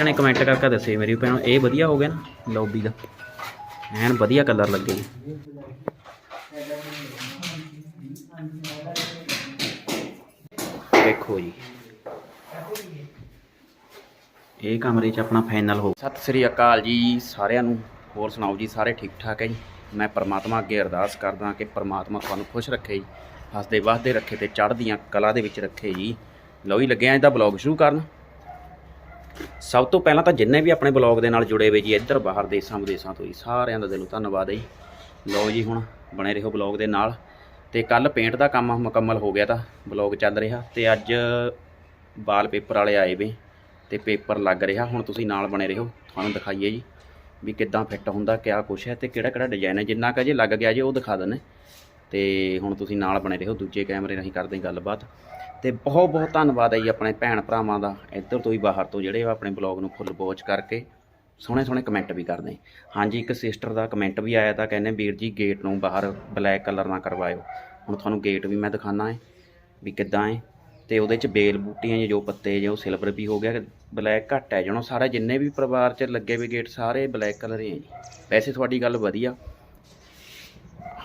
ਜਣੇ ਕਮੈਂਟ ਕਰਕੇ ਦੱਸਿਓ ਮੇਰੀ ਭੈਣ, ਇਹ ਵਧੀਆ ਹੋ ਗਿਆ ਨਾ ਲੌਬੀ ਦਾ। ਐਨ ਵਧੀਆ ਕਲਰ ਲੱਗੇ। ਜੀ ਦੇਖੋ ਜੀ। ਇਹ ਕਮਰੇ 'ਚ ਆਪਣਾ ਫਾਈਨਲ ਹੋ ਸਤਿ ਸ੍ਰੀ ਅਕਾਲ ਜੀ ਸਾਰਿਆਂ ਨੂੰ। ਹੋਰ ਸੁਣਾਓ ਜੀ, ਸਾਰੇ ਠੀਕ ਠਾਕ ਹੈ ਜੀ? ਮੈਂ ਪਰਮਾਤਮਾ ਅੱਗੇ ਅਰਦਾਸ ਕਰਦਾ ਕਿ ਪਰਮਾਤਮਾ ਤੁਹਾਨੂੰ ਖੁਸ਼ ਰੱਖੇ ਜੀ। ਹੱਸਦੇ ਵਸਦੇ ਰੱਖੇ ਤੇ ਚੜ੍ਹਦੀਆਂ ਕਲਾ ਦੇ ਵਿੱਚ ਰੱਖੇ ਜੀ। ਲਓ ਜੀ, ਲੱਗਿਆ ਇਹਦਾ ਬਲੌਗ ਸ਼ੁਰੂ ਕਰਨ। ਸਭ ਤੋਂ ਪਹਿਲਾਂ ਤਾਂ ਜਿੰਨੇ ਵੀ ਆਪਣੇ ਬਲੌਗ ਦੇ ਨਾਲ ਜੁੜੇ ਹੋਏ ਜੀ, ਇੱਧਰ ਬਾਹਰ ਦੇਸ਼ਾਂ ਵਿਦੇਸ਼ਾਂ ਤੋਂ ਜੀ, ਸਾਰਿਆਂ ਦਾ ਦਿਲੋਂ ਧੰਨਵਾਦ ਹੈ ਜੀ। ਲਓ ਜੀ ਹੁਣ ਬਣੇ ਰਹੋ ਬਲੌਗ ਦੇ ਨਾਲ। ਤੇ ਕੱਲ ਪੇਂਟ ਦਾ ਕੰਮ ਮੁਕੰਮਲ ਹੋ ਗਿਆ ਤਾਂ ਬਲੌਗ ਚੱਲ ਰਿਹਾ। ਤੇ ਅੱਜ ਵਾਲ ਪੇਪਰ ਵਾਲੇ ਆਏ ਵੇ ਤੇ ਪੇਪਰ ਲੱਗ ਰਿਹਾ। ਹੁਣ ਤੁਸੀਂ ਨਾਲ ਬਣੇ ਰਹੋ, ਤੁਹਾਨੂੰ ਦਿਖਾਈਏ ਜੀ ਵੀ ਕਿੱਦਾਂ ਫਿੱਟ ਹੁੰਦਾ, ਕਿਆ ਕੁਛ ਹੈ ਤੇ ਕਿਹੜਾ ਕਿਹੜਾ ਡਿਜ਼ਾਈਨ ਹੈ। ਜਿੰਨਾ ਕੁ ਜੇ ਲੱਗ ਗਿਆ ਜੇ, ਉਹ ਦਿਖਾ ਦਿੰਨੇ ਤੇ ਹੁਣ ਤੁਸੀਂ ਨਾਲ ਬਣੇ ਰਹੋ, ਦੂਜੇ ਕੈਮਰੇ ਰਾਹੀਂ ਕਰਦੇ ਗੱਲਬਾਤ। ਤੇ ਬਹੁਤ ਬਹੁਤ ਧੰਨਵਾਦ ਹੈ ਜੀ ਆਪਣੇ ਭੈਣ ਭਰਾਵਾਂ ਦਾ। ਇੱਧਰ ਤੋਂ ਹੀ ਬਾਹਰ ਤੋਂ ਜਿਹੜੇ ਆਪਣੇ ਬਲੌਗ ਨੂੰ ਫੁੱਲ ਵਾਚ ਕਰਕੇ ਸੋਹਣੇ ਸੋਹਣੇ ਕਮੈਂਟ ਵੀ ਕਰਦੇ। ਹਾਂਜੀ, ਇੱਕ ਸਿਸਟਰ ਦਾ ਕਮੈਂਟ ਵੀ ਆਇਆ ਤਾਂ ਕਹਿੰਦੇ, ਵੀਰ ਜੀ ਗੇਟ ਨੂੰ ਬਾਹਰ ਬਲੈਕ ਕਲਰ ਨਾ ਕਰਵਾਇਓ। ਹੁਣ ਤੁਹਾਨੂੰ ਗੇਟ ਵੀ ਮੈਂ ਦਿਖਾਣਾ ਹੈ ਵੀ ਕਿੱਦਾਂ ਹੈ। ਤੇ ਉਹਦੇ ਚ ਬੇਲ ਬੂਟੀਆਂ ਜੋ ਪੱਤੇ ਜੇ ਸਿਲਵਰ ਵੀ ਹੋ ਗਿਆ ਬਲੈਕ ਘੱਟ ਹੈ। ਜਣੋ ਸਾਰੇ ਜਿੰਨੇ ਵੀ ਪਰਿਵਾਰ ਚ ਲੱਗੇ ਵੀ ਗੇਟ ਸਾਰੇ ਬਲੈਕ ਕਲਰ ਹੀ ਹੈ ਜੀ। ਵੈਸੇ ਤੁਹਾਡੀ ਗੱਲ ਵਧੀਆ।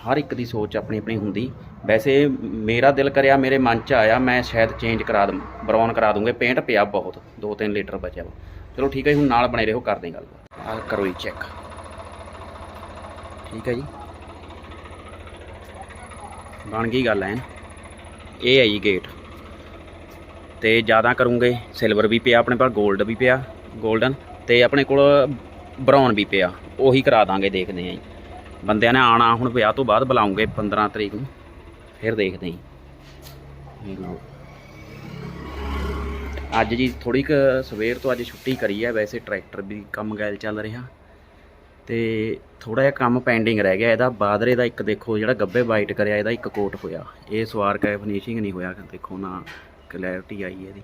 ਹਰ ਇੱਕ ਦੀ ਸੋਚ ਆਪਣੀ ਆਪਣੀ ਹੁੰਦੀ। ਵੈਸੇ ਮੇਰਾ ਦਿਲ ਕਰਿਆ ਮੇਰੇ ਮਨ ਚ ਆਇਆ ਮੈਂ ਸ਼ਾਇਦ ਚੇਂਜ ਕਰਾ ਦਮ ਬਰਾਊਨ ਕਰਾ ਦੂੰਗੇ। ਪੇਂਟ ਪਿਆ ਬਹੁਤ 2-3 ਲੀਟਰ ਬਚਿਆ ਵਾ। ਚਲੋ ਠੀਕ ਹੈ ਜੀ, ਹੁਣ ਨਾਲ ਬਣੇ ਰਹੋ ਕਰਦੇ ਗੱਲ। ਆ ਕਰੋ ਜੀ ਚੈੱਕ ਠੀਕ ਹੈ ਜੀ। ਬਣ ਗਈ ਗੱਲ ਐ ਇਹ ਹੈ ਜੀ ਗੇਟ ਤੇ ਜ਼ਿਆਦਾ ਕਰੂੰਗੇ ਸਿਲਵਰ ਵੀ ਪਿਆ ਆਪਣੇ ਕੋਲ 골ਡ ਵੀ ਪਿਆ 골ਡਨ ਤੇ ਆਪਣੇ ਕੋਲ ਬਰਾਊਨ ਵੀ ਪਿਆ ਉਹੀ ਕਰਾ ਦਾਂਗੇ ਦੇਖਦੇ ਆਂ ਜੀ। ਬੰਦਿਆਂ ਨੇ ਆਣਾ ਹੁਣ ਵਿਆਹ ਤੋਂ ਬਾਅਦ ਬੁਲਾਉਂਗੇ 15 ਤਰੀਕ ਨੂੰ ਫਿਰ ਦੇਖਦੇ ਲਓ। ਅੱਜ ਜੀ ਥੋੜੀ ਕੁ ਸਵੇਰ ਤੋਂ ਅੱਜ ਛੁੱਟੀ ਕਰੀ ਹੈ ਵੈਸੇ ਟਰੈਕਟਰ ਵੀ ਕੰਮ ਗੈਲ ਚੱਲ ਰਿਹਾ। ਤੇ ਥੋੜਾ ਜਿਹਾ ਕੰਮ ਪੈਂਡਿੰਗ ਰਹਿ ਗਿਆ ਇਹਦਾ ਬਾਦਰੇ ਦਾ ਇੱਕ ਦੇਖੋ ਜਿਹੜਾ ਗੱਬੇ ਵਾਈਟ ਕਰਿਆ ਇਹਦਾ ਇੱਕ ਕੋਟ ਹੋਇਆ। ਇਹ ਸਵਾਰ ਕੇ ਫਿਨਿਸ਼ਿੰਗ ਨਹੀਂ ਹੋਇਆ ਦੇਖੋ ਨਾ ਕਲੈਰਿਟੀ ਆਈ ਹੈ ਇਹਦੀ।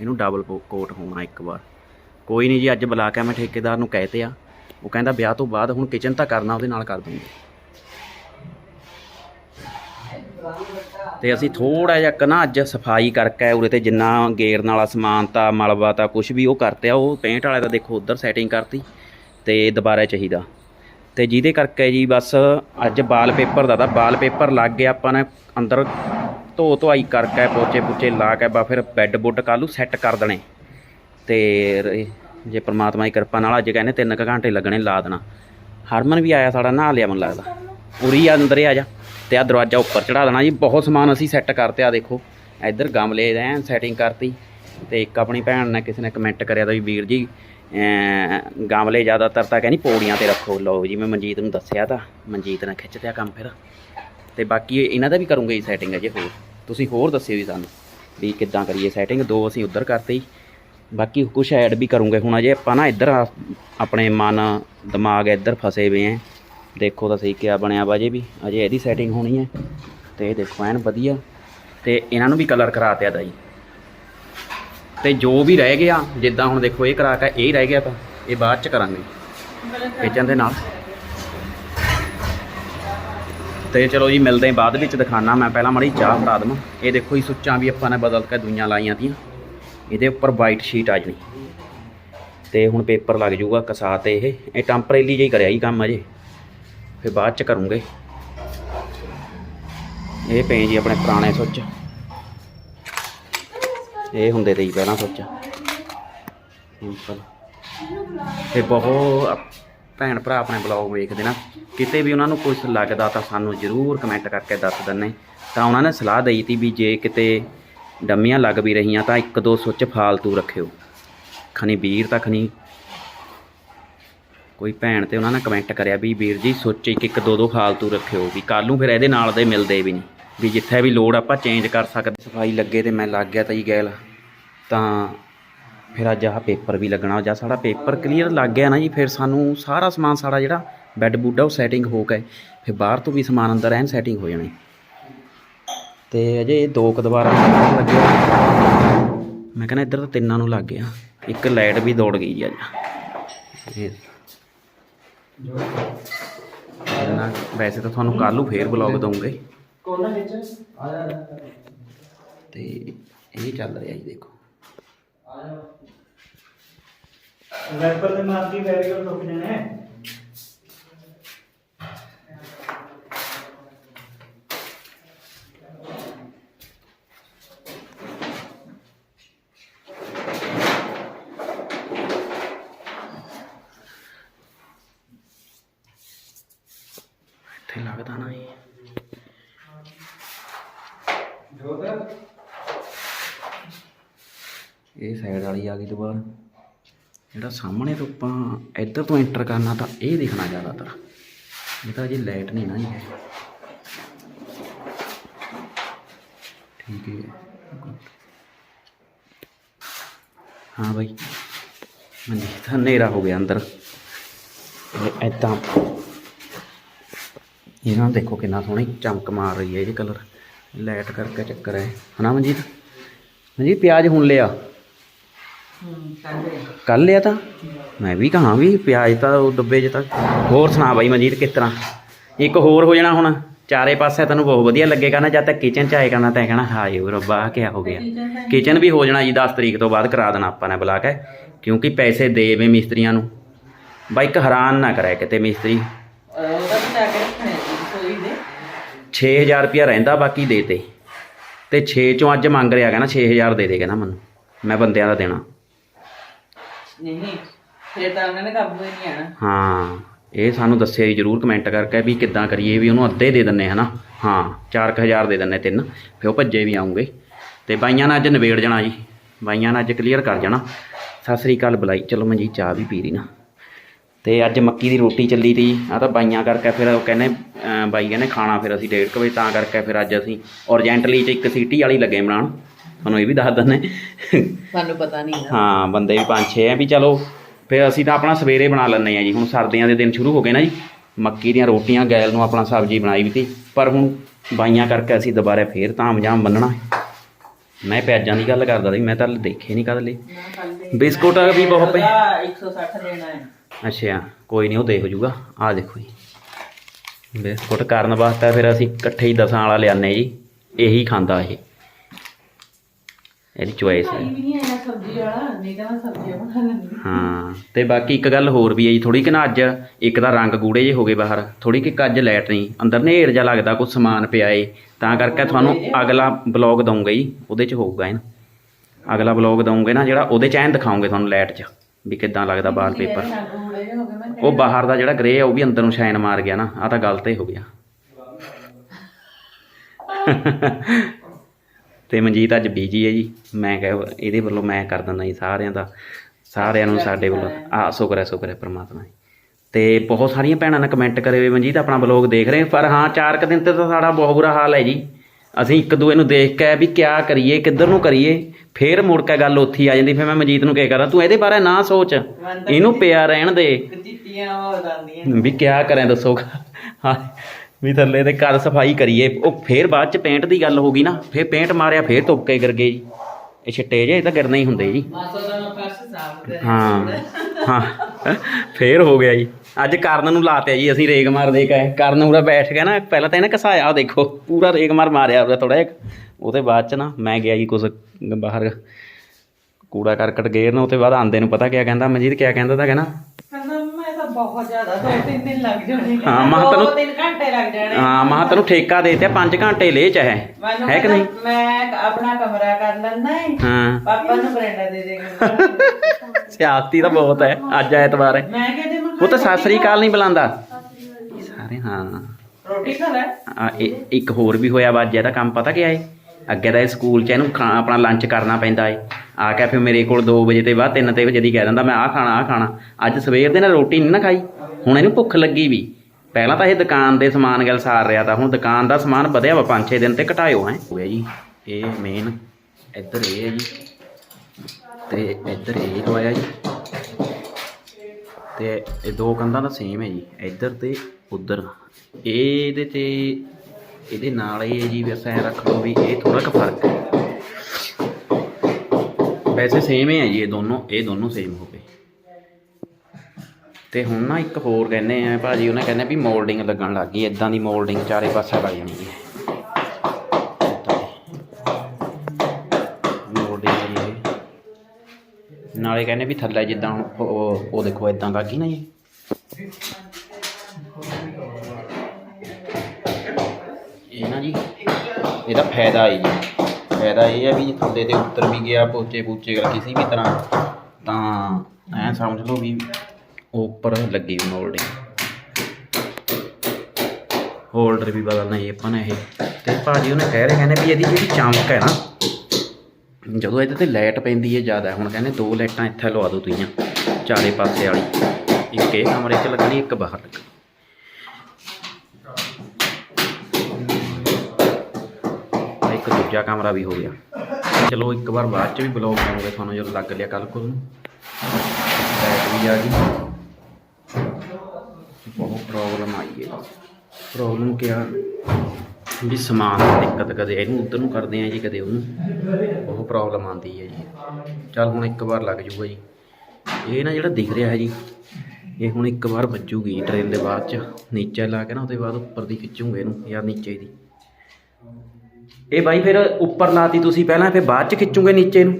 ਇਹਨੂੰ ਡਬਲ ਕੋਟ ਹੋਣਾ ਇੱਕ ਵਾਰ। ਕੋਈ ਨਹੀਂ ਜੀ ਅੱਜ ਬੁਲਾ ਕੇ ਮੈਂ ਠੇਕੇਦਾਰ ਨੂੰ ਕਹਿ ਤੇ ਆ। ਉਹ ਕਹਿੰਦਾ ਵਿਆਹ ਤੋਂ ਬਾਅਦ ਹੁਣ ਕਿਚਨ ਤਾਂ ਕਰਨਾ ਉਹਦੇ ਨਾਲ ਕਰ ਦੂੰਗੇ। ਤੇ ਅਸੀਂ ਥੋੜਾ ਜਿਹਾ ਕੁ ਨਾ ਅੱਜ ਸਫ਼ਾਈ ਕਰਕੇ ਉਰੇ ਤੇ ਜਿੰਨਾ ਗੇਰਨ ਵਾਲਾ ਸਮਾਨ ਤਾਂ, ਮਲਬਾ ਤਾਂ ਕੁਝ ਵੀ ਉਹ ਕਰਤੇ ਉਹ ਪੇਂਟ ਵਾਲੇ ਦਾ ਦੇਖੋ ਉਧਰ ਸੈਟਿੰਗ ਕਰਤੀ ਤੇ ਦੁਬਾਰਾ ਚਾਹੀਦਾ। ਤੇ ਜਿਹਦੇ ਕਰਕੇ ਜੀ ਬਸ ਅੱਜ ਵਾਲ ਪੇਪਰ ਦਾ ਤਾਂ ਵਾਲ ਪੇਪਰ ਲੱਗ ਗਿਆ, ਆਪਾਂ ਨੇ ਅੰਦਰ ਧੋ ਧੁਆਈ ਕਰਕੇ ਪੋਚੇ ਪੁੱਚੇ ਲਾ ਕੇ ਬਾ ਫਿਰ ਬੈੱਡ ਬੁੱਡ ਕੱਲ੍ਹ ਨੂੰ ਸੈੱਟ ਕਰ ਦੇਣੇ। ਤੇ ਜੇ ਪ੍ਰਮਾਤਮਾ ਦੀ ਕਿਰਪਾ ਨਾਲ ਅੱਜ ਕਹਿੰਦੇ 3 ਕੁ ਘੰਟੇ ਲੱਗਣੇ, ਲਾ ਦੇਣਾ। ਹਰਮਨ ਵੀ ਆਇਆ ਸਾਡਾ, ਨਹਾ ਲਿਆ ਮਨ ਲੱਗਦਾ। ਉਰੀ ਆ ਅੰਦਰ ਆ ਜਾ। ਤੇ ਆ ਦਰਵਾਜ਼ਾ ਉੱਪਰ ਚੜਾ ਦੇਣਾ ਜੀ। ਬਹੁਤ ਸਮਾਨ ਅਸੀਂ ਸੈੱਟ ਕਰਤੇ ਆ, ਦੇਖੋ। ਇੱਧਰ ਗਮਲੇ ਐ ਸੈਟਿੰਗ ਕਰਤੀ। ਤੇ ਇੱਕ ਆਪਣੀ ਭੈਣ ਨੇ ਕਿਸੇ ਨੇ ਕਮੈਂਟ ਕਰਿਆ ਤਾਂ ਵੀ ਵੀਰ ਜੀ ਗਮਲੇ ਜ਼ਿਆਦਾਤਰ ਤਾਂ ਕਹਿੰਦੀ ਪੌੜੀਆਂ ਤੇ ਰੱਖੋ। ਲਓ ਜੀ, ਮੈਂ ਮਨਜੀਤ ਨੂੰ ਦੱਸਿਆ ਤਾਂ। ਮਨਜੀਤ ਨੇ ਖਿੱਚ ਤਿਆ ਕੰਮ ਫਿਰ। ਤੇ ਬਾਕੀ ਇਹਨਾਂ ਦਾ ਵੀ ਕਰੂੰਗੇ ਜੀ ਸੈਟਿੰਗ ਅਜੇ ਹੋਰ। ਤੁਸੀਂ ਹੋਰ ਦੱਸਿਓ ਜੀ ਸਾਨੂੰ ਵੀ ਕਿੱਦਾਂ ਕਰੀਏ ਸੈਟਿੰਗ ਦੋ ਅਸੀਂ ਉੱਧਰ ਕਰਤੇ। ਜੀ ਬਾਕੀ ਕੁਝ ਐਡ ਵੀ ਕਰੂੰਗੇ। ਹੁਣ ਅਜੇ ਆਪਾਂ ਨਾ ਇੱਧਰ ਆਪਣੇ ਮਨ, ਦਿਮਾਗ ਇੱਧਰ ਫਸੇ ਹੋਏ ਐ। ਦੇਖੋ ਤਾਂ ਸਹੀ ਕਿਆ ਬਣਿਆ ਵਾ ਅਜੇ ਵੀ। ਅਜੇ ਇਹਦੀ ਸੈਟਿੰਗ ਹੋਣੀ ਹੈ ਤੇ ਇਹ ਦੇਖੋ, ਐਨ ਵਧੀਆ। ਤੇ ਇਹਨਾਂ ਨੂੰ ਵੀ ਕਲਰ ਕਰਾ ਤਿਆ ਦਾ ਜੀ। ਤੇ ਜੋ ਵੀ ਰਹਿ ਗਿਆ, ਜਿੱਦਾਂ ਹੁਣ ਦੇਖੋ, ਇਹ ਕਰਾ ਕੇ ਇਹ ਰਹਿ ਗਿਆ ਤਾਂ ਇਹ ਬਾਅਦ ਚ ਕਰਾਂਗੇ। ਕਿਚਨ ਦੇ ਨਾਲ। ਤੇ ਚਲੋ ਜੀ, ਮਿਲਦੇ ਬਾਅਦ ਵਿੱਚ ਦਿਖਾਣਾ ਮੈਂ। ਪਹਿਲਾਂ ਮਾੜੀ ਚਾਹ ਫੜਾ ਦਵਾਂ। ਇਹ ਦੇਖੋ ਜੀ, ਸੁੱਚਾਂ ਵੀ ਆਪਾਂ ਨੇ ਬਦਲ ਕੇ ਦੁਈਆਂ ਲਾਈਆਂ ਤੀਆਂ। ਇਹਦੇ ਉੱਪਰ ਵਾਈਟ ਸ਼ੀਟ ਆ ਜਣੀ ਤੇ ਹੁਣ ਪੇਪਰ ਲੱਗ ਜਾਊਗਾ ਕਸਾ ਤੇ ਇਹ। ਇਹ ਟੈਂਪਰੇਰੀ ਜਿਹਾ ਹੀ ਕਰਿਆ ਜੀ ਕੰਮ ਅਜੇ। ਫਿਰ ਬਾਅਦ ਚ ਕਰੂੰਗੇ। ਇਹ ਪਏ ਜੀ ਆਪਣੇ ਪੁਰਾਣੇ ਸੁੱਚ। ਇਹ ਹੁੰਦੇ ਤੇ ਜੀ ਪਹਿਲਾਂ ਸੁੱਚ। ਸਿੰਪਲ ਤੇ ਬਹੁਤ ਭੈਣ ਭਰਾ ਆਪਣੇ ਬਲੌਗ ਵੇਖਦੇ ਨਾ। ਕਿਤੇ ਵੀ ਉਹਨਾਂ ਨੂੰ ਕੁਝ ਲੱਗਦਾ ਤਾਂ ਸਾਨੂੰ ਜ਼ਰੂਰ ਕਮੈਂਟ ਕਰਕੇ ਦੱਸ ਦਿੰਨੇ ਤਾਂ ਉਹਨਾਂ ਨੇ ਸਲਾਹ ਦਈ ਤੀ ਵੀ ਜੇ ਕਿਤੇ ਡੰਮੀਆਂ ਲੱਗ ਵੀ ਰਹੀਆਂ ਤਾਂ ਇੱਕ ਦੋ ਸੁੱਚ ਫਾਲਤੂ ਰੱਖਿਓ। ਖਨੀ ਵੀਰ ਤਾਂ ਖਨੀ ਕੋਈ ਭੈਣ ਤੇ ਉਹਨਾਂ ਨੇ ਕਮੈਂਟ ਕਰਿਆ ਵੀ ਵੀਰ ਜੀ ਸੁੱਚ ਇੱਕ ਇੱਕ ਦੋ ਦੋ ਫਾਲਤੂ ਰੱਖਿਓ ਵੀ ਕੱਲ ਨੂੰ ਫਿਰ ਇਹਦੇ ਨਾਲ ਦੇ ਮਿਲਦੇ ਵੀ ਨਹੀਂ। ਵੀ ਜਿੱਥੇ ਵੀ ਲੋੜ ਆਪਾਂ ਚੇਂਜ ਕਰ ਸਕਦੇ। ਸਫ਼ਾਈ ਲੱਗੇ ਤੇ ਮੈਂ ਲੱਗ ਗਿਆ ਤਾਂ ਜੀ ਗੈਲ। ਤਾਂ ਫਿਰ ਅੱਜ ਆਹ ਪੇਪਰ ਵੀ ਲੱਗਣਾ ਜਾਂ ਸਾਡਾ ਪੇਪਰ ਕਲੀਅਰ ਲੱਗ ਗਿਆ ਨਾ ਜੀ, ਫਿਰ ਸਾਨੂੰ ਸਾਰਾ ਸਮਾਨ ਸਾਡਾ ਜਿਹੜਾ ਬੈੱਡ ਬੂਡਾ ਉਹ ਸੈਟਿੰਗ ਹੋ ਕੇ ਫਿਰ ਬਾਹਰ ਤੋਂ ਵੀ ਸਮਾਨ ਅੰਦਰ ਐਨ ਸੈਟਿੰਗ ਹੋ ਜਾਣੀ। ਅਤੇ ਅਜੇ ਦੋ ਕੁ ਦੁਬਾਰਾ ਲੱਗਿਆ ਮੈਂ ਕਹਿੰਦਾ ਇੱਧਰ ਤਾਂ ਤਿੰਨਾਂ ਨੂੰ ਲੱਗ ਗਿਆ। ਇੱਕ ਲਾਈਟ ਵੀ ਦੌੜ ਗਈ ਜੀ ਅੱਜ। ਇਹ ਨਾ, ਵੈਸੇ ਤਾਂ ਤੁਹਾਨੂੰ ਕੱਲ ਨੂੰ ਫੇਰ ਬਲੌਗ ਦਊਂਗੇ। ਤੇ ਇਹ ਚੱਲ ਰਿਹਾ ਜੀ ਦੇਖੋ। ਵੈਪਰ ਦੇ ਮਾਰਦੀ ਬੈਰੀਅਰ ਟੁੱਟ ਜਾਣੇ। ਲੱਗਦਾ ਨਾ ਇਹ। ਇਹ ਸਾਈਡ ਵਾਲੀ ਆ ਗਈ ਦੁਬਾਰਾ। ਜਿਹੜਾ ਸਾਹਮਣੇ ਤੋਂ ਆਪਾਂ ਇੱਧਰ ਤੋਂ ਐਂਟਰ ਕਰਨਾ ਤਾਂ ਇਹ ਦਿਖਣਾ ਜ਼ਿਆਦਾਤਰ। ਇਹ ਤਾਂ ਜੀ ਲਾਈਟ ਨਹੀਂ ਨਾ ਹੀ ਠੀਕ ਹੈ। ਹਾਂ ਮਨੀ ਤਾਂ ਹਨੇਰਾ ਹੋ ਗਿਆ ਅੰਦਰ। ਐਦਾਂ ਇਹਨਾਂ ਨੂੰ ਦੇਖੋ ਕਿੰਨਾ ਸੋਹਣੀ ਚਮਕ ਮਾਰ ਰਹੀ ਹੈ ਇਹ ਕਲਰ ਲਾਈਟ ਕਰਕੇ ਚੱਕਰ ਹੈ। ਹਨਾ ਮਨਜੀਤ? ਮਨਜੀਤ ਪਿਆਜ਼ ਹੁਣ ਲਿਆ। ਕੱਲ ਲਿਆ ਤਾਂ? ਮੈਂ ਵੀ ਕਹਾਂ ਵੀ ਪਿਆਜ਼ ਤਾਂ ਉਹ ਡੱਬੇ 'ਚ ਤਾਂ ਹੋਰ ਸੁਣਾ ਬਾਈ ਮਨਜੀਤ ਕਿਸ ਤਰ੍ਹਾਂ? ਇੱਕ ਹੋਰ ਹੋ ਜਾਣਾ ਹੁਣ। ਚਾਰੇ ਪਾਸੇ ਤੈਨੂੰ ਬਹੁਤ ਵਧੀਆ ਲੱਗੇਗਾ ਨਾ। ਜਦ ਤੱਕ ਕਿਚਨ 'ਚ ਆਏਗਾ ਨਾ ਤੈਂ ਕਹਿਣਾ ਹਾਏ ਰੱਬਾ ਕਿਆ ਹੋ ਗਿਆ। ਕਿਚਨ ਵੀ ਹੋ ਜਾਣਾ ਜੀ 10 ਤਰੀਕ ਤੋਂ ਬਾਅਦ ਕਰਾ ਦੇਣਾ ਆਪਾਂ ਨੇ ਬੁਲਾ ਕੇ ਕਿਉਂਕਿ ਪੈਸੇ ਦੇਵੇ ਮਿਸਤਰੀਆਂ ਨੂੰ। ਬਾਈ ਇੱਕ ਹੈਰਾਨ ਨਾ ਕਰਿਆ ਕਿਤੇ ਮਿਸਤਰੀ ਉਹਦਾ ਵੀ ਜਾ ਕੇ ਰੱਖਣੇ ਸੀ ਰਸੋਈ ਦੇ 6000 ਰੁਪਇਆ ਰਹਿੰਦਾ ਬਾਕੀ ਦੇ ਤੇ। ਤੇ 6 ਚੋਂ ਅੱਜ ਮੰਗ ਰਿਹਾ ਕਹਿੰਦਾ 6000 ਦੇ ਦੇ ਕਹਿੰਦਾ ਮੈਨੂੰ। ਮੈਂ ਬੰਦਿਆਂ ਦਾ ਦੇਣਾ। ਨਹੀਂ ਫਿਰ ਤਾਂ ਉਹਨਾਂ ਨੇ ਕਾਬੂ ਹੀ ਨਹੀਂ ਆਣਾ ਹਾਂ ਇਹ ਸਾਨੂੰ ਦੱਸਿਆ ਜੀ ਜਰੂਰ ਕਮੈਂਟ ਕਰਕੇ ਵੀ ਕਿੱਦਾਂ ਕਰੀਏ ਵੀ ਉਹਨੂੰ ਅੱਧੇ ਦੇ ਦਿੰਨੇ ਹਨਾ। ਹਾਂ 4000 ਦੇ ਦਿੰਨੇ ਤਿੰਨ ਫਿਰ ਉਹ ਭੱਜੇ ਵੀ ਆਉਂਗੇ। ਤੇ ਬਾਈਆਂ ਨਾਲ ਅੱਜ ਨਿਬੇੜ ਜਾਣਾ ਜੀ। ਬਾਈਆਂ ਨਾਲ ਅੱਜ ਕਲੀਅਰ ਕਰ ਜਾਣਾ। ਸਤਿ ਸ੍ਰੀ ਅਕਾਲ ਬੁਲਾਈ। ਚਲੋ ਮੈਂ ਜੀ ਚਾਹ ਵੀ ਪੀ ਲਈ ਨਾ। ਤੇ ਅੱਜ ਮੱਕੀ ਦੀ ਰੋਟੀ ਚੱਲੀ ਤੀ ਆ ਤਾਂ ਬਾਈਆਂ ਕਰਕੇ ਫਿਰ ਉਹ ਕਹਿੰਦੇ ਬਾਈ ਕਹਿੰਦੇ ਖਾਣਾ ਫਿਰ ਅਸੀਂ 1:30 ਵਜੇ ਤਾਂ ਕਰਕੇ ਫਿਰ ਅੱਜ ਅਸੀਂ ਔਰਜੈਂਟਲੀ ਚ ਇੱਕ ਸੀਟੀ ਵਾਲੀ ਲੱਗੇ ਬਣਾਉਣ। ਤੁਹਾਨੂੰ ਇਹ ਵੀ ਦੱਸ ਦਿੰਦੇ। ਸਾਨੂੰ ਪਤਾ ਨਹੀਂ ਹਾਂ ਬੰਦੇ ਵੀ ਪੰਜ ਛੇ ਆ ਵੀ ਚਲੋ ਫਿਰ ਅਸੀਂ ਤਾਂ ਆਪਣਾ ਸਵੇਰੇ ਬਣਾ ਲੈਂਦੇ ਆ ਜੀ ਹੁਣ ਸਰਦੀਆਂ ਦੇ ਦਿਨ ਸ਼ੁਰੂ ਹੋ ਗਏ ਨਾ ਜੀ। ਮੱਕੀ ਦੀਆਂ ਰੋਟੀਆਂ ਗੈਲ ਨੂੰ ਆਪਣਾ ਸਬਜ਼ੀ ਬਣਾਈ ਵੀ ਤੀ ਪਰ ਹੁਣ ਬਾਈਆਂ ਕਰਕੇ ਅਸੀਂ ਦੁਬਾਰਾ ਫੇਰ ਤਾਮ ਜਾਮ ਬੰਨਣਾ। ਮੈਂ ਪਿਆਜ਼ਾਂ ਦੀ ਗੱਲ ਕਰਦਾ ਸੀ ਮੈਂ ਤਾਂ ਦੇਖੇ ਨਹੀਂ ਕਦ। ਲਈ ਬਿਸਕੁਟ ਵੀ ਬਹੁਤ ਪਏ। ਉਹਦਾ 160 ਦੇਣਾ ਹੈ। ਅੱਛਾ ਕੋਈ ਨਹੀਂ ਉਹ ਦੇਖ ਜੂਗਾ। ਆ ਦੇਖੋ ਜੀ। ਬਿਸਕੁਟ ਕਰਨ ਵਾਸਤੇ ਫਿਰ ਅਸੀਂ ਇਕੱਠੇ ਹੀ ਦਸਾਂ ਵਾਲਾ ਲਿਆਨੇ ਜੀ। ਇਹੀ ਖਾਂਦਾ ਇਹ। ਇਹਦੀ ਚੁਆਇਸ ਹੈ। ਹਾਂ ਤੇ ਬਾਕੀ ਇੱਕ ਗੱਲ ਹੋਰ ਵੀ ਹੈ ਜੀ ਥੋੜੀ ਕਿ ਨਾ ਅੱਜ ਇੱਕ ਤਾਂ ਰੰਗ ਗੂੜੇ ਜੇ ਹੋ ਗਏ ਬਾਹਰ। ਥੋੜੀ ਕਿ ਅੱਜ ਲਾਈਟ ਨਹੀਂ। ਅੰਦਰ ਨੇਰ ਜਾ ਲੱਗਦਾ ਕੁਝ ਸਮਾਨ ਪਿਆ ਏ। ਤਾਂ ਕਰਕੇ ਤੁਹਾਨੂੰ ਅਗਲਾ ਬਲੌਗ ਦਊਂਗਾ ਜੀ। ਉਹਦੇ ਚ ਹੋਊਗਾ ਇਹ ਅਗਲਾ ਬਲੌਗ ਦਊਂਗੇ ਨਾ ਜਿਹੜਾ ਉਹਦੇ ਚ ਐਨ ਦਿਖਾਉਂਗੇ ਤੁਹਾਨੂੰ ਲਾਈਟ 'ਚ। ਵੀ ਕਿੱਦਾਂ ਲੱਗਦਾ ਗਏ ਮੈਂ ਉਹ ਬਾਹਰ ਦਾ ਜਿਹੜਾ ਗ੍ਰੇ ਆ ਉਹ ਵੀ ਅੰਦਰ ਨੂੰ ਸ਼ਾਈਨ ਮਾਰ ਗਿਆ ਨਾ। ਆ ਤਾਂ ਗਲਤ ਹੀ ਹੋ ਗਿਆ। ਤੇ ਮਨਜੀਤ ਅੱਜ ਬੀਜੀ ਹੈ ਜੀ। ਮੈਂ ਕਹਾਂ ਇਹਦੇ ਵੱਲੋਂ ਮੈਂ ਕਰ ਦਿੰਦਾ ਜੀ ਸਾਰਿਆਂ ਦਾ। ਸਾਰਿਆਂ ਨੂੰ ਸਾਡੇ ਵੱਲੋਂ। ਆ ਸ਼ੁਕਰ ਹੈ ਸ਼ੁਕਰ ਹੈ ਪ੍ਰਮਾਤਮਾ ਜੀ। ਤੇ ਬਹੁਤ ਸਾਰੀਆਂ ਭੈਣਾਂ ਨੇ ਕਮੈਂਟ ਕਰੇ ਹੋਏ। ਮਨਜੀਤ ਆਪਣਾ ਬਲੌਗ ਦੇਖ ਰਹੇ ਪਰ ਹਾਂ ਚਾਰ ਕੁ ਦਿਨ ਤੇ ਤਾਂ ਸਾਡਾ ਬਹੁਤ ਬੁਰਾ ਹਾਲ ਹੈ ਜੀ। ਅਸੀਂ ਇੱਕ ਦੂਏ ਨੂੰ ਦੇਖ ਕੇ ਵੀ ਕਿਆ ਕਰੀਏ ਕਿੱਧਰ ਨੂੰ ਕਰੀਏ। ਫੇਰ ਮੁੜ ਕੇ ਗੱਲ ਉੱਥੇ ਆ ਜਾਂਦੀ ਫਿਰ ਮੈਂ ਮਨਜੀਤ ਨੂੰ ਕਿਹਾ ਕਰਾਂ ਤੂੰ ਇਹਦੇ ਬਾਰੇ ਨਾ ਸੋਚ। ਇਹਨੂੰ ਪਿਆ ਰਹਿਣ ਦੇ। ਵੀ ਕਿਆ ਕਰਾਂ ਦੱਸੋ। ਹਾਂ ਵੀ ਥੱਲੇ ਤੇ ਘਰ ਸਫ਼ਾਈ ਕਰੀਏ। ਉਹ ਫੇਰ ਬਾਅਦ ਚ ਪੇਂਟ ਦੀ ਗੱਲ ਹੋ ਗਈ ਨਾ ਫੇਰ ਪੇਂਟ ਮਾਰਿਆ ਫੇਰ ਤੁੱਕੇ ਗਿਰ ਗਏ ਜੀ। ਇਹ ਛਿੱਟੇ ਜੇ ਇਹ ਤਾਂ ਗਿਰਨੇ ਹੀ ਹੁੰਦੇ ਜੀ। ਹਾਂ ਹਾਂ ਫੇਰ ਹੋ ਗਿਆ ਜੀ। ਅੱਜ ਕਰਨ ਨੂੰ ਲਾਤੇ ਜੀ ਅਸੀਂ ਰੇਗ ਮਾਰ ਦੇ ਕੇ ਆਏ। ਕਰਨ ਉਰਾ ਬੈਠ ਗਿਆ ਨਾ ਪਹਿਲਾਂ ਤਾਂ ਇਹਨੇ ਘਸਾਇਆ ਆਹ ਦੇਖੋ ਪੂਰਾ ਰੇਗ ਮਾਰ ਮਾਰਿਆ ਉਹਦਾ ਥੋੜਾ ਜਿਹਾ। ਉਹਦੇ ਬਾਅਦ ਚ ਨਾ ਮੈਂ ਗਿਆ ਜੀ ਕੁਝ ਬਾਹਰ ਕੂੜਾ ਕਰਕਟ ਗੇਰਨ ਉਹਦੇ ਬਾਅਦ ਆਂਦੇ ਨੂੰ ਪਤਾ ਕਿਆ ਕਹਿੰਦਾ ਮਨਜੀਤ ਕਿਆ ਕਹਿੰਦਾ ਤਾਂ ਕਹਿੰਦਾ ਕਹਿੰਦਾ ਮੈਂ ਤਾਂ ਬਹੁਤ ਜ਼ਿਆਦਾ ਦੋ ਤਿੰਨ ਦਿਨ ਲੱਗ ਜਾਣੇ। ਹਾਂ, ਮੈਂ ਦੋ ਤੈਨੂੰ- ਤਿੰਨ ਘੰਟੇ ਲੱਗ ਜਾਣੇ। ਹਾਂ ਮਾ ਤੈਨੂੰ ਠੇਕਾ ਦੇ ਤੇ 5 ਘੰਟੇ ਲੈ ਚਾਹੇ ਮੈਨੂੰ ਹੈ ਕਿ ਨਹੀਂ? ਕਹਿੰਦਾ, ਮੈਂ ਆਪਣਾ ਕਮਰਾ ਕਰ ਲੈਂਦਾ ਹੈ ਹਾਂ। ਪਾਪਾ ਨੂੰ ਬਰੇਂਡਾ ਦੇ ਦੇਗਾ ਸਿਆਸਤੀ ਤਾਂ ਬਹੁਤ ਹੈ ਅੱਜ ਐਤਵਾਰ ਹੈ। ਮੈਂ ਉਹ ਤਾਂ ਸਤਿ ਸ੍ਰੀ ਅਕਾਲ ਨਹੀਂ ਬੁਲਾਉਂਦਾ। ਸਾਰੇ ਹਾਂ। ਰੋਟੀ ਖਾ ਲੈ। ਆ, ਇੱਕ ਹੋਰ ਵੀ ਹੋਇਆ ਵਾ ਅੱਜ ਇਹਦਾ ਕੰਮ ਪਤਾ ਕੀ ਹੈ ਅੱਗੇ ਦਾ ਇਹ ਸਕੂਲ ਚ ਇਹਨੂੰ ਖਾ ਆਪਣਾ ਲੰਚ ਕਰਨਾ ਪੈਂਦਾ ਏ। ਆ ਕੇ ਫਿਰ ਮੇਰੇ ਕੋਲ 2 ਵਜੇ ਤੇ ਬਾਅਦ 3 ਤੇ ਵਜੇ ਦੀ ਕਹਿ ਦਿੰਦਾ ਮੈਂ ਆਹ ਖਾਣਾ ਆਹ ਖਾਣਾ। ਅੱਜ ਸਵੇਰ ਦੇ ਨਾਲ ਰੋਟੀ ਨਹੀਂ ਨਾ ਖਾਈ। ਹੁਣ ਇਹਨੂੰ ਭੁੱਖ ਲੱਗੀ ਵੀ। ਪਹਿਲਾਂ ਤਾਂ ਇਹ ਦੁਕਾਨ ਦੇ ਸਮਾਨ ਗੱਲ ਸਾਰ ਰਿਹਾ ਤਾਂ ਹੁਣ ਦੁਕਾਨ ਦਾ ਸਮਾਨ ਵਧਿਆ ਵਾ 5-6 ਦਿਨ ਤੇ ਘਟਾਇਓ ਹੈ। ਹੋਇਆ ਜੀ। ਇਹ ਮੇਨ ਇੱਧਰ ਇਹ ਹੈ ਜੀ। ਤੇ ਇੱਧਰ ਇਹ ਹੋਇਆ ਜੀ। ਤੇ ਇਹ ਦੋ ਕੰਧਾਂ ਦਾ ਸੇਮ ਹੈ ਜੀ, ਇੱਧਰ ਤੇ ਉੱਧਰ। ਇਹਦੇ ਤੇ, ਇਹਦੇ ਨਾਲ ਹੀ ਹੈ ਜੀ ਵੈਸੇ ਐਂ ਰੱਖ ਲਓ ਵੀ ਇਹ ਥੋੜਾ ਕੁ ਫ਼ਰਕ ਹੈ। ਵੈਸੇ ਸੇਮ ਹੀ ਹੈ ਜੀ, ਇਹ ਦੋਨੋਂ ਇਹ ਦੋਨੋਂ ਸੇਮ ਹੋ ਗਏ। ਤੇ ਹੁਣ ਨਾ ਇੱਕ ਹੋਰ ਕਹਿੰਦੇ ਆ, ਭਾਜੀ ਉਹਨਾਂ ਕਹਿੰਦੇ ਵੀ ਮੋਲਡਿੰਗ ਲੱਗਣ ਲੱਗ ਗਈ ਇਦਾਂ ਦੀ ਮੋਲਡਿੰਗ ਚਾਰੇ ਪਾਸੇ ਲੱਗ ਜਾਣੀ ਹੈ ਮੋਲਡਿੰਗ ਹੈ ਜੀ ਇਹ। ਨਾਲੇ ਕਹਿੰਦੇ ਵੀ ਥੱਲੇ ਜਿੱਦਾਂ ਉਹ ਉਹ ਦੇਖੋ ਇਦਾਂ ਲੱਗੀ ਨਾ ਜੀ। ਇਹ ਨਾ ਜੀ, ਇਹਦਾ ਫਾਇਦਾ ਹੈ ਜੀ। ਫਾਇਦਾ ਇਹ ਹੈ ਵੀ ਥੱਲੇ ਤੇ ਉੱਤਰ ਵੀ ਗਿਆ, ਪੋਚੇ ਪੂਚੇ ਕਰ ਕਿਸੇ ਵੀ ਤਰ੍ਹਾਂ, ਤਾਂ ਐ ਸਮਝ ਲਓ ਵੀ ਉੱਪਰ ਲੱਗੀ ਮੋਲਡਿੰਗ। ਹੋਲਡਰ ਵੀ ਬਦਲਣਾ ਜੀ ਆਪਾਂ ਨੇ ਇਹ। ਤੇ ਭਾਜੀ ਉਹਨੇ ਕਹਿ ਰਹੇ, ਕਹਿੰਦੇ ਵੀ ਇਹਦੀ ਜਿਹੜੀ ਚਮਕ ਹੈ ਨਾ ਜਦੋਂ ਇਹਦੇ ਤੇ ਲਾਈਟ ਪੈਂਦੀ ਹੈ ਜ਼ਿਆਦਾ, ਹੁਣ ਕਹਿੰਦੇ ਦੋ ਲਾਈਟਾਂ ਇੱਥੇ ਲਵਾ ਦਿਓ ਤੁਸੀਂ, ਚਾਰੇ ਪਾਸੇ ਵਾਲੀ। ਇੱਕ ਇਹ ਕਮਰੇ 'ਚ ਲੱਗਣੀ, ਇੱਕ ਬਾਹਰ ਲੱਗਣੀ। ਇੱਕ ਦੂਜਾ ਕਮਰਾ ਵੀ ਹੋ ਗਿਆ। ਚਲੋ ਇੱਕ ਵਾਰ ਬਾਅਦ 'ਚ ਵੀ ਬਲੌਗ ਬਣਾਉਂਗੇ ਤੁਹਾਨੂੰ, ਜਦੋਂ ਲੱਗ ਲਿਆ ਕੱਲ ਕੋਲ ਨੂੰ। ਲਾਈਟ ਵੀ ਆ ਗਈ। ਬਹੁਤ ਪ੍ਰੋਬਲਮ ਆਈ ਹੈ ਪ੍ਰੋਬਲਮ ਕਿਆ? ਵੀ ਸਮਾਨ ਦੀ ਦਿੱਕਤ ਕਦੇ ਇਹਨੂੰ ਉੱਧਰ ਨੂੰ ਕਰਦੇ ਆ ਜੀ ਕਦੇ ਉਹਨੂੰ। ਉਹ ਪ੍ਰੋਬਲਮ ਆਉਂਦੀ ਹੈ ਜੀ। ਚੱਲ ਹੁਣ ਇੱਕ ਵਾਰ ਲੱਗ ਜੂਗਾ ਜੀ। ਇਹ ਨਾ ਜਿਹੜਾ ਦਿਖ ਰਿਹਾ ਹੈ ਜੀ ਇਹ ਹੁਣ ਇੱਕ ਵਾਰ ਵੱਜੂਗੀ ਟ੍ਰੇਨ ਦੇ ਬਾਅਦ ਚ। ਨੀਚੇ ਲਾ ਕੇ ਨਾ ਉਹਦੇ ਬਾਅਦ ਉੱਪਰ ਦੀ ਖਿੱਚੂਗੇ ਇਹਨੂੰ ਜਾਂ ਨੀਚੇ ਦੀ। ਇਹ ਬਾਈ ਫਿਰ ਉੱਪਰ ਲਾਤੀ ਤੁਸੀਂ ਪਹਿਲਾਂ ਫਿਰ ਬਾਅਦ ਚ ਖਿੱਚੂਗੇ ਨੀਚੇ ਨੂੰ?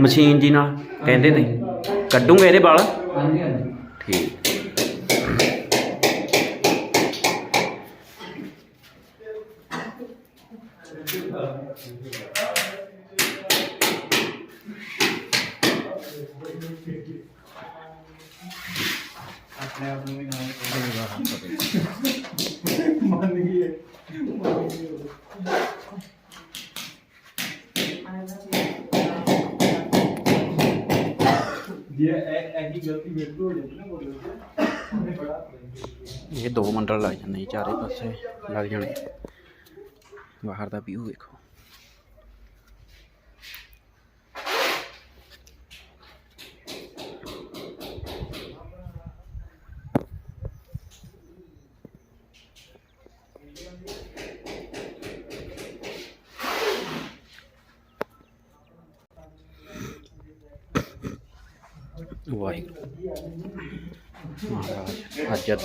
ਮਸ਼ੀਨ ਜੀ ਨਾਲ ਕਹਿੰਦੇ ਤੇ ਕੱਢੂਗੇ ਇਹਦੇ ਵਾਲ? ਹਾਂਜੀ ਹਾਂਜੀ। ਠੀਕ ਆਪਣੇ ਆਪ ਨੂੰ ਵੀ ਨਾਲ ਮੰਨ ਗਈ ਹੈ ਇਹ ਐਸੀ ਗਲਤੀ ਮੇਰੇ ਤੋਂ ਹੋ ਜਾਂਦੀ ਨਾ ਬੋਲੋ ਉਹਨੇ ਬੜਾ ਇਹ ਦੋ ਮੰਡਲ ਲੱਗ ਜਾਂਦੇ ਜੀ ਚਾਰੇ ਪਾਸੇ ਲੱਗ ਜਾਣੇ। ਬਾਹਰ ਦਾ ਵਿਊ ਵੇਖੋ। ਅੱਜ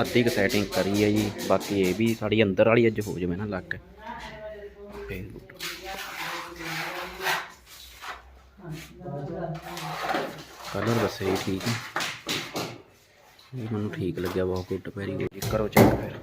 ਅੱਧੀ ਕੁ ਸੈਟਿੰਗ ਕਰੀ ਹੈ ਜੀ। ਬਾਕੀ ਇਹ ਵੀ ਸਾਡੀ ਅੰਦਰ ਵਾਲੀ ਅੱਜ ਹੋ ਜਾਵੇ ਨਾ ਲੱਗ ਫੇਰ ਕਲਰ ਬਸ ਇਹ ਠੀਕ ਹੈ ਇਹ ਮੈਨੂੰ ਠੀਕ ਲੱਗਿਆ ਬਹੁਤ ਗੁੱਡ ਵੈਰੀ ਗੁੱਡ ਕਰੋ ਚੈੱਕ ਫਿਰ।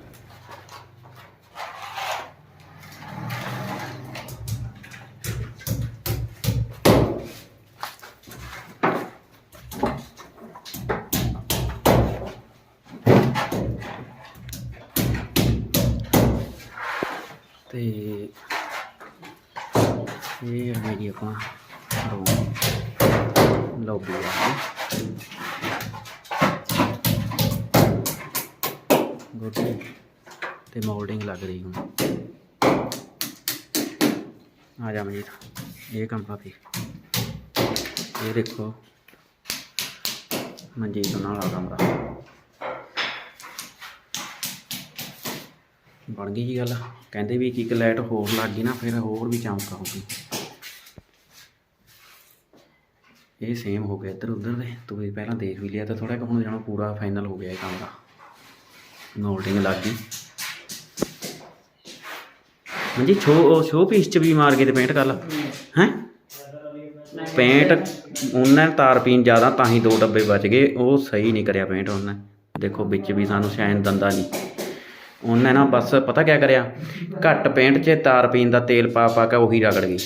ਆ ਜਾ ਮਜੀਦ ਇਹ ਕਮਰਾ ਤੇ ਇਹ ਦੇਖੋ, ਮਨਜੀਤ ਨਾਲ ਆ ਕਮਰਾ ਬਣ ਗਈ ਜੀ ਗੱਲ। ਕਹਿੰਦੇ ਵੀ ਇੱਕ ਇੱਕ ਲਾਈਟ ਹੋਰ ਲੱਗ ਗਈ ਨਾ, ਫਿਰ ਹੋਰ ਵੀ ਚਮਕ ਆਊਗੀ ਇਹ ਸੇਮ ਹੋ ਗਿਆ ਇੱਧਰ ਉੱਧਰ ਦੇ। ਤੁਸੀਂ ਪਹਿਲਾਂ ਦੇਖ ਵੀ ਲਿਆ ਤਾਂ ਥੋੜਾ ਕੁ ਹੁਣ ਜਾਣਾ ਪੂਰਾ ਫਾਈਨਲ ਹੋ ਗਿਆ ਇਹ ਕਮਰਾ ਮੋਲਡਿੰਗ ਲੱਗ ਗਈ। ਹਾਂਜੀ ਸ਼ੋ ਸ਼ੋ ਪੀਸ ਚ ਵੀ ਮਾਰ ਕੇ ਤੇ ਪੇਂਟ ਕਰ ਲਾ। ਹੈ? ਪੇਂਟ ਉਹਨਾਂ ਤਾਰ ਪੀਣ ਜ਼ਿਆਦਾ, ਤਾਂ ਹੀ ਦੋ ਡੱਬੇ ਬਚ ਗਏ। ਉਹ ਸਹੀ ਨਹੀਂ ਕਰਿਆ ਪੇਂਟ ਉਹਨੇ। ਦੇਖੋ, ਵਿੱਚ ਵੀ ਸਾਨੂੰ ਸ਼ਾਇਨ ਦੰਦਾ ਨਹੀਂ। ਉਹਨੇ ਨਾ ਬਸ, ਪਤਾ ਕਿਆ ਕਰਿਆ? ਘੱਟ ਪੇਂਟ 'ਚ ਤਾਰ ਪੀਣ ਦਾ ਤੇਲ ਪਾ ਪਾ ਕੇ ਉਹੀ ਰਗੜ ਗਈ।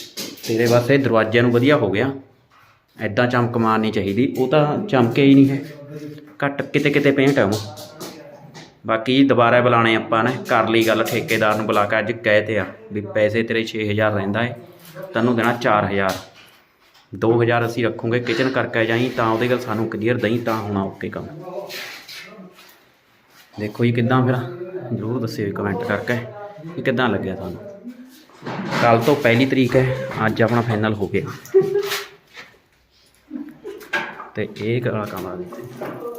ਤੇਰੇ ਵਾਸਤੇ ਦਰਵਾਜ਼ਿਆਂ ਨੂੰ ਵਧੀਆ ਹੋ ਗਿਆ। ਐਦਾਂ ਚਮਕ ਮਾਰਨੀ ਚਾਹੀਦੀ। ਉਹ ਤਾਂ ਚਮਕੇ ਹੀ ਨਹੀਂ ਹੈ। ਘੱਟ ਕਿਤੇ ਕਿਤੇ ਪੇਂਟ ਹੈ ਉਹ। ਬਾਕੀ ਦੁਬਾਰਾ ਬੁਲਾਣੇ ਆਪਾਂ ਨੇ, ਕਰ ਲਈ ਗੱਲ, ਠੇਕੇਦਾਰ ਨੂੰ ਬੁਲਾ ਕੇ ਅੱਜ ਕਹਿ ਤੇ ਆ ਵੀ ਪੈਸੇ ਤੇਰੇ 6000 ਰਹਿੰਦਾ ਏ, ਤੈਨੂੰ ਦੇਣਾ 4000 2000 ਅਸੀਂ ਰੱਖੂਗੇ ਕਿਚਨ ਕਰਕੇ ਜਾਈ, ਤਾਂ ਉਹਦੇ ਗੱਲ ਸਾਨੂੰ ਕਲੀਅਰ ਦਈ, ਤਾਂ ਹੋਣਾ ਓਕੇ ਕੰਮ। ਦੇਖੋ ਜੀ ਕਿੱਦਾਂ ਫਿਰ, ਜ਼ਰੂਰ ਦੱਸਿਓ ਕਮੈਂਟ ਕਰਕੇ ਕਿ ਕਿੱਦਾਂ ਲੱਗਿਆ ਤੁਹਾਨੂੰ। ਕੱਲ ਤੋਂ ਪਹਿਲੀ ਤਰੀਕ ਹੈ, ਅੱਜ ਆਪਣਾ ਫਾਈਨਲ ਹੋ ਗਿਆ। ਤੇ ਇਹ ਕਾਲਾ ਕਮਰਾ ਦੇਖੋ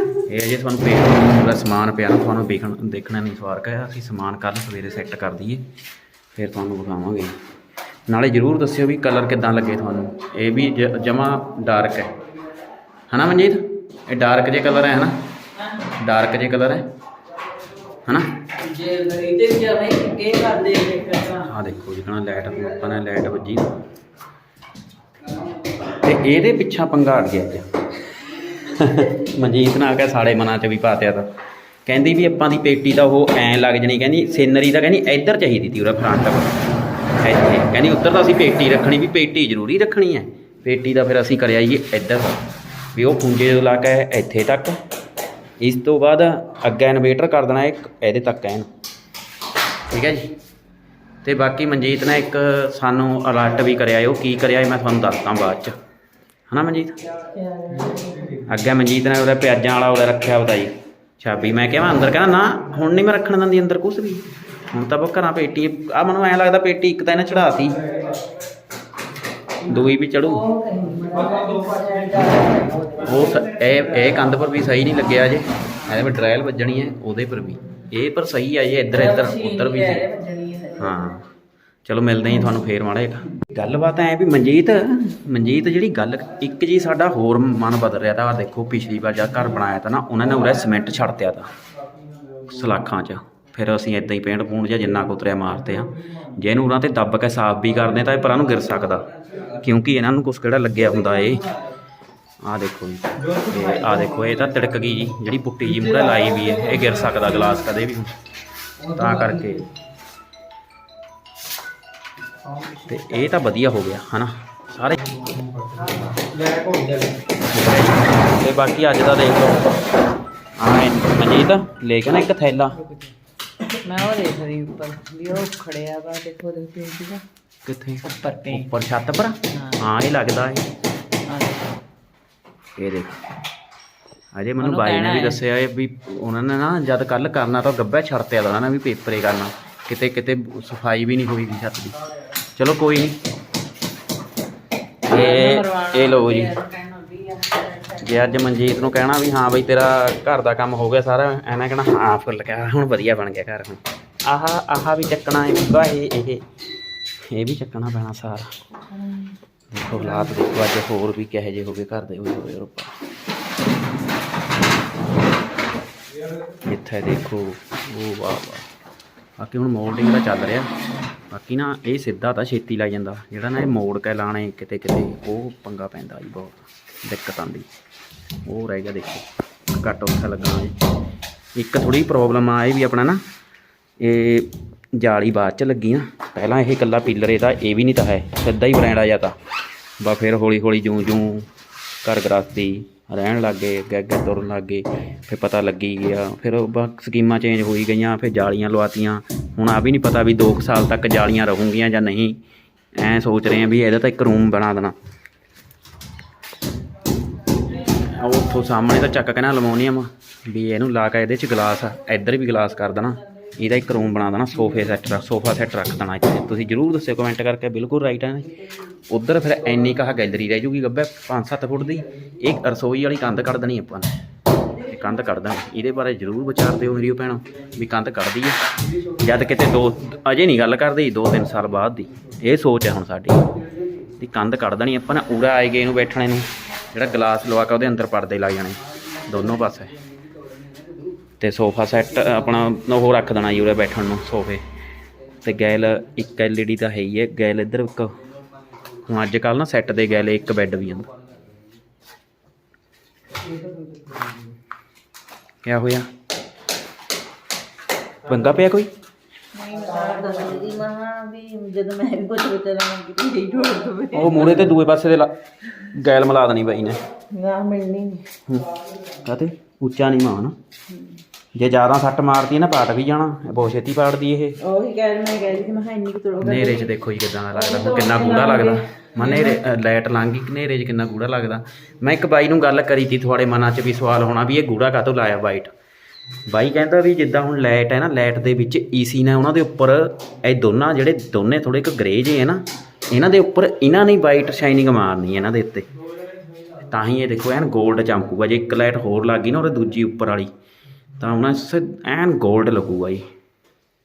ਇਹ ਅਜੇ ਤੁਹਾਨੂੰ ਪੇਟ ਦਾ ਸਮਾਨ ਪਿਆ ਨਾ ਤੁਹਾਨੂੰ ਦੇਖਣ ਦੇਖਣਾ ਨਹੀਂ ਸਵਾਰ ਕਰਿਆ ਅਸੀਂ ਸਮਾਨ ਕੱਲ ਸਵੇਰੇ ਸੈੱਟ ਕਰ ਦਈਏ ਫਿਰ ਤੁਹਾਨੂੰ ਵਿਖਾਵਾਂਗੇ। ਨਾਲੇ ਜਰੂਰ ਦੱਸਿਓ ਵੀ ਕਲਰ ਕਿੱਦਾਂ ਲੱਗੇ ਤੁਹਾਨੂੰ। ਇਹ ਵੀ ਜਮਾ ਡਾਰਕ ਹੈ। ਹਨਾ ਮਨਜੀਤ? ਇਹ ਡਾਰਕ ਜੇ ਕਲਰ ਹੈ ਹਨਾ? ਡਾਰਕ ਜੇ ਕਲਰ ਹੈ। ਹਨਾ? ਜੇ ਇਹਦੇ ਵਿੱਚ ਜਾਵੇ ਕੀ ਕਰਦੇ ਆ ਦੇਖੋ ਜਿਕਣਾ ਲਾਈਟ ਆਪਾਂ ਨੇ ਲਾਈਟ ਵੱਜੀ। ਤੇ ਇਹਦੇ ਪਿੱਛਾ ਪੰਗਾ ਅੜ ਗਿਆ ਅੱਜ। ਮਨਜੀਤ ਨਾਲ ਕਹ ਸਾੜੇ ਮਨਾਂ ਚ ਵੀ ਪਾਤਿਆ ਤਾਂ। ਕਹਿੰਦੀ ਵੀ ਆਪਾਂ ਦੀ ਪੇਟੀ ਤਾਂ ਉਹ ਐਂ ਲੱਗ ਜਣੀ, ਕਹਿੰਦੀ ਸੀਨਰੀ ਤਾਂ ਕਹਿੰਦੀ ਇੱਧਰ ਚਾਹੀਦੀ ਤੀ ਉਹਦਾ ਫਰੰਟ ਇੱਥੇ। ਕਹਿੰਦੀ ਉੱਧਰ ਤਾਂ ਅਸੀਂ ਪੇਟੀ ਰੱਖਣੀ, ਵੀ ਪੇਟੀ ਜ਼ਰੂਰੀ ਰੱਖਣੀ ਹੈ ਪੇਟੀ ਦਾ ਫਿਰ ਅਸੀਂ ਕਰਿਆ ਜੀ ਇੱਧਰ। ਵੀ ਉਹ ਪੁੰਜੇ ਤੋਂ ਲਾ ਕੇ ਇੱਥੇ ਤੱਕ। ਇਸ ਤੋਂ ਬਾਅਦ ਅੱਗੇ ਇਨਵੇਟਰ ਕਰ ਦੇਣਾ ਇੱਕ ਇਹਦੇ ਤੱਕ ਐਨ। ਠੀਕ ਹੈ ਜੀ। ਤੇ ਬਾਕੀ ਮਨਜੀਤ ਨੇ ਇੱਕ ਸਾਨੂੰ ਅਲਰਟ ਵੀ ਕਰਿਆ ਏ ਉਹ ਕੀ ਕਰਿਆ ਏ ਮੈਂ ਤੁਹਾਨੂੰ ਦੱਸਦਾ ਬਾਅਦ ਚ। ਹਨਾ ਮਨਜੀਤ? ਅੱਗੇ ਮਨਜੀਤ ਨੇ ਉਹਦਾ ਪਿਆਜ਼ਾਂ ਵਾਲਾ ਉਹਦਾ ਰੱਖਿਆ ਉਹਦਾ ਜੀ ਛਾਬੀ ਮੈਂ ਕਿਹਾ ਮੈਂ ਅੰਦਰ, ਕਹਿੰਦਾ ਨਾ, ਹੁਣ ਨਹੀਂ ਮੈਂ ਰੱਖਣ ਦਿੰਦੀ, ਅੰਦਰ ਕੁਝ ਵੀ। ਹੁਣ ਤਾਂ ਉਹ ਘਰਾਂ ਪੇਟੀ ਆ ਮੈਨੂੰ ਐਂ ਲੱਗਦਾ ਪੇਟੀ ਇੱਕ ਤਾਂ ਇਹਨੇ ਚੜਾਤੀ ਦੂਈ ਵੀ ਚੜੂ। ਉਹ ਇਹ ਇਹ ਕੰਧ ਪਰ ਵੀ ਸਹੀ ਨਹੀਂ ਲੱਗਿਆ ਜੇ ਇਹਦੇ ਵਿੱਚ ਡਰਾਇਲ ਵੱਜਣੀ ਹੈ, ਉਹਦੇ ਪਰ ਵੀ। ਇਹ ਪਰ ਸਹੀ ਆ ਜੇ ਇੱਧਰ ਇੱਧਰ ਉੱਧਰ ਵੀ ਸਹੀ। ਹਾਂ। ਚਲੋ ਮਿਲਦੇ ਹਾਂ ਤੁਹਾਨੂੰ ਫੇਰ ਮਾੜਾ ਇੱਕ। ਗੱਲਬਾਤ ਐ ਵੀ ਮਨਜੀਤ ਮਨਜੀਤ ਜਿਹੜੀ ਗੱਲ ਇੱਕ ਜੀ ਸਾਡਾ ਹੋਰ ਮਨ ਬਦਲ ਰਿਹਾ ਤਾਂ ਆਹ ਦੇਖੋ ਪਿਛਲੀ ਵਾਰ ਜਦ ਘਰ ਬਣਾਇਆ ਤਾਂ ਨਾ ਉਹਨਾਂ ਨੇ ਉਰੇ ਸੀਮੈਂਟ ਛੱਡ ਛੱਡਤਿਆ ਤਾਂ ਸਲਾਖਾਂ 'ਚ। ਫਿਰ ਅਸੀਂ ਇਦਾਂ ਹੀ ਪੇਂਟ ਪੂੰਟ ਜਾਂ ਜਿੰਨਾ ਕੁ ਉਤਰਿਆ ਮਾਰਤੇ ਆ ਜੇ ਇਹਨੂੰ ਉਰਾਂ ਤੇ ਦੱਬ ਕੇ ਸਾਫ਼ ਵੀ ਕਰਦੇ ਤਾਂ ਇਹ ਪਰਾਂ ਨੂੰ ਗਿਰ ਸਕਦਾ। ਕਿਉਂਕਿ ਇਹਨਾਂ ਨੂੰ ਕੁਛ ਕਿਹੜਾ ਲੱਗਿਆ ਹੁੰਦਾ ਏ ਆਹ ਦੇਖੋ ਜੀ। ਇਹ ਆਹ ਦੇਖੋ, ਇਹ ਤਾਂ ਤਿੜਕ ਗਈ ਜੀ, ਜਿਹੜੀ ਪੁੱਟੀ ਜੀ ਮੂਹਰੇ ਲਾਈ ਵੀ ਹੈ, ਇਹ ਗਿਰ ਸਕਦਾ ਗਲਾਸ ਕਦੇ ਵੀ ਤਾਂ ਕਰਕੇ ਤੇ ਇਹ ਤਾਂ ਵਧੀਆ ਹੋ ਗਿਆ ਹਨਾ? ਸਾਰੇ ਤੇ ਬਾਕੀ ਅੱਜ ਦਾ ਦੇਖ ਲਓ। ਹਾਂ ਮਨਜੀਤ ਲੈ ਕੇ ਨਾ ਇੱਕ ਥੈਲਾ। ਮੈਂ ਉਹ ਦੇਖ ਰਹੀ ਉੱਪਰ ਵੀ ਉਹ ਖੜਿਆ ਵਾ ਦੇਖੋ ਦੇਖੋ ਠੀਕ ਆ ਕਿੱਥੇ? ਉੱਪਰ ਤੇ। ਉੱਪਰ ਛੱਤ ਪਰ? ਹਾਂ। ਇਹ ਲੱਗਦਾ ਹੈ ਆ। ਇਹ ਦੇਖ। ਅਜੇ ਮੈਨੂੰ ਬਾਈ ਨੇ ਵੀ। ਦੱਸਿਆ ਹੈ ਵੀ ਉਹਨਾਂ ਨੇ ਨਾ ਜਦ ਕੱਲ ਕਰਨਾ ਤਾਂ ਗੱਬਾ ਛੜਤਿਆ ਦਾ ਉਹਨਾਂ ਨੇ ਵੀ ਪੇਪਰ ਕਰਨਾ। ਕਿਤੇ ਕਿਤੇ ਸਫ਼ਾਈ ਵੀ ਨਹੀਂ ਹੋਈ ਛੱਤ ਦੀ। ਚਲੋ ਕੋਈ ਨਹੀਂ ਇਹ ਇਹ ਲਓ ਜੀ। ਜੇ ਅੱਜ ਮਨਜੀਤ ਨੂੰ ਕਹਿਣਾ ਵੀ ਹਾਂ ਬਈ ਤੇਰਾ ਘਰ ਦਾ ਕੰਮ ਹੋ ਗਿਆ ਸਾਰਾ ਐਨਾ ਕਹਿਣਾ ਹਾਂ ਫੁੱਲ ਗਿਆ ਹੁਣ ਵਧੀਆ ਬਣ ਗਿਆ ਘਰ ਹੁਣ। ਆਹ ਆਹ ਵੀ ਚੱਕਣਾ ਹੈ ਬੁੱਗਾ ਇਹ ਇਹ ਇਹ ਵੀ ਚੱਕਣਾ ਪੈਣਾ ਸਾਰਾ। ਦੇਖੋ ਹਾਲਾਤ ਦੇਖੋ ਅੱਜ ਹੋਰ ਵੀ ਕਿਹੋ ਜਿਹੇ ਹੋ ਗਏ ਘਰ ਦੇ ਹੋਏ ਹੋਏ ਰੁਪਾ ਇੱਥੇ ਦੇਖੋ ਉਹ ਵਾਹ ਵਾਹ। ਬਾਕੀ ਹੁਣ ਮੋਲਡਿੰਗ ਦਾ ਚੱਲ ਰਿਹਾ। ਬਾਕੀ ਨਾ ਇਹ ਸਿੱਧਾ ਤਾਂ ਛੇਤੀ ਲੱਗ ਜਾਂਦਾ। ਜਿਹੜਾ ਨਾ ਇਹ ਮੋੜ ਕੇ ਲਾਣੇ ਕਿਤੇ ਕਿਤੇ, ਉਹ ਪੰਗਾ ਪੈਂਦਾ ਜੀ ਬਹੁਤ। ਦਿੱਕਤ ਆਉਂਦੀ। ਉਹ ਰਹਿ ਗਿਆ ਦੇਖੋ। ਘੱਟ ਔਖਾ ਲੱਗਣਾ ਜੀ ਇੱਕ ਥੋੜੀ ਪ੍ਰੋਬਲਮ ਆ ਇਹ ਵੀ ਆਪਣਾ ਨਾ, ਇਹ ਜਾਲੀ ਬਾਅਦ ਚ ਲੱਗੀ ਨਾ ਪਹਿਲਾਂ ਇਹ ਇਕੱਲਾ ਪਿੱਲਰ ਇਹਦਾ, ਇਹ ਵੀ ਨਹੀਂ ਤਾਂ ਹੈ। ਸਿੱਧਾ ਹੀ ਬ੍ਰੈਂਡ ਆ ਜਾਂਦਾ ਬਾ ਫਿਰ ਹੌਲੀ ਹੌਲੀ ਜੂੰ ਜੂੰ ਘਰ ਗ੍ਰਸਤੀ ਰਹਿਣ ਲੱਗ ਗਏ, ਅੱਗੇ ਅੱਗੇ ਤੁਰਨ ਲੱਗ ਗਏ, ਫਿਰ ਪਤਾ ਲੱਗੀ ਗਿਆ, ਫਿਰ ਉਹ ਸਕੀਮਾਂ ਚੇਂਜ ਹੋਈ ਗਈਆਂ, ਫਿਰ ਜਾਲੀਆਂ ਲਵਾਤੀਆਂ। ਹੁਣ ਆ ਵੀ ਨਹੀਂ ਪਤਾ ਵੀ 2 ਸਾਲ ਤੱਕ ਜਾਲੀਆਂ ਰਹੂਗੀਆਂ ਜਾਂ ਨਹੀਂ। ਐ ਸੋਚ ਰਹੇ ਆ ਵੀ ਇਹਦਾ ਤਾਂ ਇੱਕ ਰੂਮ ਬਣਾ ਦੇਣਾ। ਆ ਉੱਥੋਂ ਸਾਹਮਣੇ ਤਾਂ ਚੱਕ ਕੇ ਨਾ ਅਲਮੋਨੀਅਮ ਵੀ ਇਹਨੂੰ ਲਾ ਕੇ ਇਹਦੇ ਚ ਗਲਾਸ ਇੱਧਰ ਵੀ ਗਲਾਸ ਕਰ ਦੇਣਾ। ਇਹਦਾ ਇੱਕ ਰੂਮ ਬਣਾ ਦੇਣਾ, ਸੋਫੇ ਸੈੱਟ ਰੱਖ, ਸੋਫਾ ਸੈੱਟ ਰੱਖ ਦੇਣਾ ਇੱਥੇ। ਤੁਸੀਂ ਜਰੂਰ ਦੱਸਿਓ ਕਮੈਂਟ ਕਰਕੇ, ਬਿਲਕੁਲ ਰਾਈਟ ਹੈ ਉਧਰ ਫਿਰ ਐਨੀ ਕਹਾ ਗੈਲਰੀ ਰਹਿ ਜੂਗੀ ਗੱਬੇ 5-7 ਫੁੱਟ ਦੀ। ਇਹ ਰਸੋਈ ਵਾਲੀ ਕੰਧ ਕੱਢ ਦੇਣੀ ਆਪਾਂ ਨੇ। ਕੰਧ ਕੱਢ ਦਾਂ ਇਹਦੇ ਬਾਰੇ ਜਰੂਰ ਵਿਚਾਰ ਦਿਓ ਮੇਰੀ ਭੈਣੋ, ਵੀ ਕੰਧ ਕੱਢਦੀ ਹੈ ਜਦ ਕਿਤੇ ਦੋ, ਅਜੇ ਨਹੀਂ ਗੱਲ ਕਰਦੇ 2-3 ਸਾਲ ਬਾਅਦ ਦੀ। ਇਹ ਸੋਚ ਹੈ ਹੁਣ ਸਾਡੀ। ਵੀ ਕੰਧ ਕੱਢ ਦੇਣੀ ਆਪਾਂ ਨਾ ਉਰਾ ਆਏ ਗਏ ਨੂੰ ਬੈਠਣੇ ਨੂੰ। ਜਿਹੜਾ ਗਲਾਸ ਲਵਾ ਕੇ ਉਹਦੇ ਅੰਦਰ ਪਰਦੇ ਲਾ ਜਾਣੇ। ਦੋਨੋਂ ਪਾਸੇ। ਤੇ ਸੋਫਾ ਸੈੱਟ ਆਪਣਾ ਉਹ ਰੱਖ ਦੇਣਾ ਜੀ ਉਰੇ ਬੈਠਣ ਨੂੰ ਸੋਫੇ। ਤੇ ਗੈਲ ਇੱਕ ਐਲਈਡੀ ਤਾਂ ਹੈ ਹੀ ਹੈ। ਗੈਲ ਇੱਧਰ ਇੱਕ ਹੁਣ ਅੱਜ ਕੱਲ ਨਾ ਸੈੱਟ ਦੇ ਗੈਲ ਇੱਕ ਬੈੱਡ ਵੀ ਆਂਦਾ ਕਿਆ ਹੋਇਆ? ਬੰਗਾ ਪਿਆ ਕੋਈ? ਕਿ ਉਹ ਮੂਰੇ ਤੇ ਦੂਏ ਪਾਸੇ ਦੇ ਗੈਲ ਮਿਲਾ ਦੇਣੀ ਬਾਈ ਨੇ। ਨਾ ਮਿਲਣੀ ਨਹੀਂ ਕਾਤੇ? ਉੱਚਾ ਨਹੀਂ ਮਾਨ ਜੇ ਜ਼ਿਆਦਾ ਸੱਟ ਮਾਰਦੀ ਹੈ ਨਾ ਪਾਟ ਵੀ ਜਾਣਾ। ਬਹੁਤ ਛੇਤੀ ਪਾੜਦੀ ਇਹ। ਉਹੀ ਕਹਿ ਮੈਂ ਕਹਿ ਰਹੀ ਸੀ ਮੈਂ ਕਿਹਾ ਇੰਨੀ ਕੁ ਨੇਰੇ 'ਚ ਦੇਖੋ ਜੀ ਕਿਦਾਂ ਲੱਗਦਾ। ਹੁਣ ਕਿੰਨਾ ਗੂੜਾ ਲੱਗਦਾ। ਮੈਂ ਨੇਰੇ ਲਾਈਟ ਲੰਘ ਗਈ ਨੇਰੇ 'ਚ ਕਿੰਨਾ ਗੂੜਾ ਲੱਗਦਾ। ਮੈਂ ਇੱਕ ਬਾਈ ਨੂੰ ਗੱਲ ਕਰੀ ਤੀ ਤੁਹਾਡੇ ਮਨਾਂ 'ਚ ਵੀ ਸਵਾਲ ਹੋਣਾ ਵੀ ਇਹ ਗੂੜਾ ਕਾਹਤੋਂ ਲਾਇਆ ਵਾਈਟ? ਬਾਈ ਕਹਿੰਦਾ ਵੀ ਜਿੱਦਾਂ ਹੁਣ ਲਾਈਟ ਹੈ ਨਾ ਲਾਈਟ ਦੇ ਵਿੱਚ ਈਸੀ ਨੇ ਉਹਨਾਂ ਦੇ ਉੱਪਰ ਇਹ ਦੋਨਾਂ ਜਿਹੜੇ ਦੋਨੇ ਥੋੜੇ ਇੱਕ ਗ੍ਰੇ ਜਿਹੇ ਹੈ ਨਾ ਇਹਨਾਂ ਦੇ ਉੱਪਰ ਇਹਨਾਂ ਨੇ ਵਾਈਟ ਸ਼ਾਈਨਿੰਗ ਮਾਰਨੀ ਇਹਨਾਂ ਦੇ ਉੱਤੇ। ਤਾਂ ਹੀ ਇਹ ਦੇਖੋ ਐਨ 골ਡ ਚਮਕੂਗਾ ਜੇ ਇੱਕ ਲਾਈਟ ਹੋਰ ਲੱਗ ਗਈ ਨਾ ਉਹਦੇ ਦੂਜੀ ਉੱਪਰ ਵਾਲੀ। ਤਾਂ ਹੁਣ ਐਨ 골ਡ ਲੱਗੂਗਾ ਜੀ।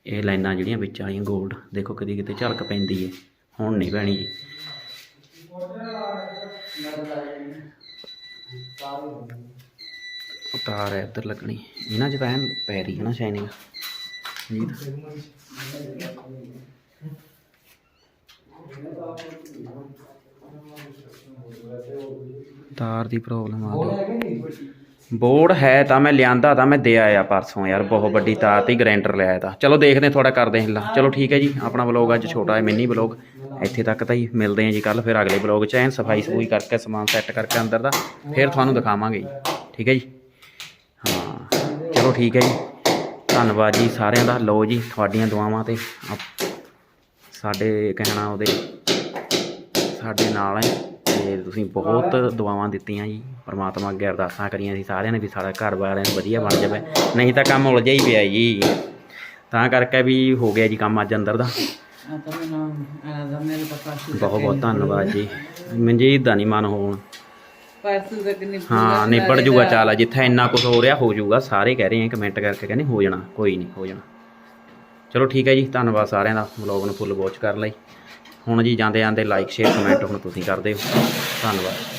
ਇਹ ਲਾਈਨਾਂ ਜਿਹੜੀਆਂ ਵਿੱਚ ਵਾਲੀਆਂ 골ਡ ਦੇਖੋ ਕਦੀ ਕਿਤੇ ਝਲਕ ਪੈਂਦੀ ਹੈ ਹੁਣ ਨਹੀਂ ਪੈਣੀ ਜੀ। ਉਹ ਤਾਰ ਹੈ ਇੱਧਰ ਲੱਗਣੀ। ਇਹਨਾਂ 'ਚ ਤਾਂ ਐਨ ਪੈ ਰਹੀ ਹੈ ਨਾ ਸ਼ਾਈਨਿੰਗ ਜੀ ਤਾਰ ਦੀ ਪ੍ਰੋਬਲਮ ਆ ਗਈ। ਬੋਰਡ ਹੈ ਤਾਂ ਮੈਂ ਲਿਆਂਦਾ, ਤਾਂ ਮੈਂ ਦੇ ਆਇਆ ਪਰਸੋਂ ਯਾਰ, ਬਹੁਤ ਵੱਡੀ ਤਾਰ ਤੇ ਗ੍ਰੈਂਡਰ ਲਿਆਇਆ ਤਾਂ। ਚਲੋ ਦੇਖਦੇ ਥੋੜਾ ਕਰਦੇ ਹਾਂ ਹਿੱਲਾ। ਚਲੋ ਠੀਕ ਹੈ ਜੀ, ਆਪਣਾ ਵਲੋਗ ਅੱਜ ਛੋਟਾ ਹੈ, ਮਿੰਨੀ ਵਲੋਗ। ਇੱਥੇ ਤੱਕ ਤਾਂ ਹੀ ਮਿਲਦੇ ਹਾਂ ਜੀ ਕੱਲ ਫਿਰ ਅਗਲੇ ਵਲੋਗ 'ਚ ਐਨ ਸਫ਼ਾਈ ਸਫੂਈ ਕਰਕੇ, ਸਮਾਨ ਸੈੱਟ ਕਰਕੇ ਅੰਦਰ ਦਾ, ਫਿਰ ਤੁਹਾਨੂੰ ਦਿਖਾਵਾਂਗੇ ਜੀ। ਠੀਕ ਹੈ ਜੀ? ਹਾਂ, ਚਲੋ ਠੀਕ ਹੈ ਜੀ। ਧੰਨਵਾਦ ਜੀ ਸਾਰਿਆਂ ਦਾ। ਲੋ ਜੀ, ਤੁਹਾਡੀਆਂ ਦੁਆਵਾਂ ਤੇ ਆਪ- ਸਾਡੇ ਕਹਿਣਾ ਉਹਦੇ, ਸਾਡੇ ਨਾਲ ਹੈ। ਤੇ ਤੁਸੀਂ ਬਹੁਤ ਦੁਆਵਾਂ ਦਿੱਤੀਆਂ ਜੀ। ਪਰਮਾਤਮਾ ਅੱਗੇ ਅਰਦਾਸਾਂ ਕਰੀਆਂ ਸੀ ਸਾਰਿਆਂ ਨੇ ਵੀ ਸਾਡਾ ਘਰ-ਬਾਰ ਐਨ ਵਧੀਆ ਬਣ ਜਾਵੇ। ਨਹੀਂ ਤਾਂ ਕੰਮ ਉਲਝਿਆ ਹੀ ਪਿਆ ਜੀ। ਤਾਂ ਕਰਕੇ ਵੀ ਹੋ ਗਿਆ ਜੀ ਕੰਮ ਅੱਜ ਅੰਦਰ ਦਾ। ਬਹੁਤ ਬਹੁਤ ਧੰਨਵਾਦ ਜੀ। ਮਨਜੀਤ ਦਾ ਨਹੀਂ ਮਨ ਹੋਣ। ਪਰਸੂ ਤੱਕ ਨਹੀਂ ਹਾਂ, ਨਿਬੜ ਜੂਗਾ ਚਾਲ ਆ। ਜਿੱਥੇ ਇੰਨਾ ਕੁਝ ਹੋ ਰਿਹਾ ਹੋ ਜਾਊਗਾ ਸਾਰੇ ਕਹਿ ਰਹੇ ਆ ਕਮੈਂਟ ਕਰਕੇ ਕਹਿੰਦੇ ਹੋ ਜਾਣਾ। ਕੋਈ ਨਹੀਂ, ਹੋ ਜਾਣਾ। ਚਲੋ ਠੀਕ ਹੈ ਜੀ। ਧੰਨਵਾਦ ਸਾਰਿਆਂ ਦਾ। ਵਲੌਗ ਨੂੰ ਫੁੱਲ ਵਾਚ ਕਰ ਲਈ। ਹੁਣ ਜੀ ਜਾਂਦੇ ਜਾਂਦੇ ਲਾਈਕ ਸ਼ੇਅਰ ਕਮੈਂਟ ਹੁਣ ਤੁਸੀਂ ਕਰਦੇ ਹੋ ਧੰਨਵਾਦ।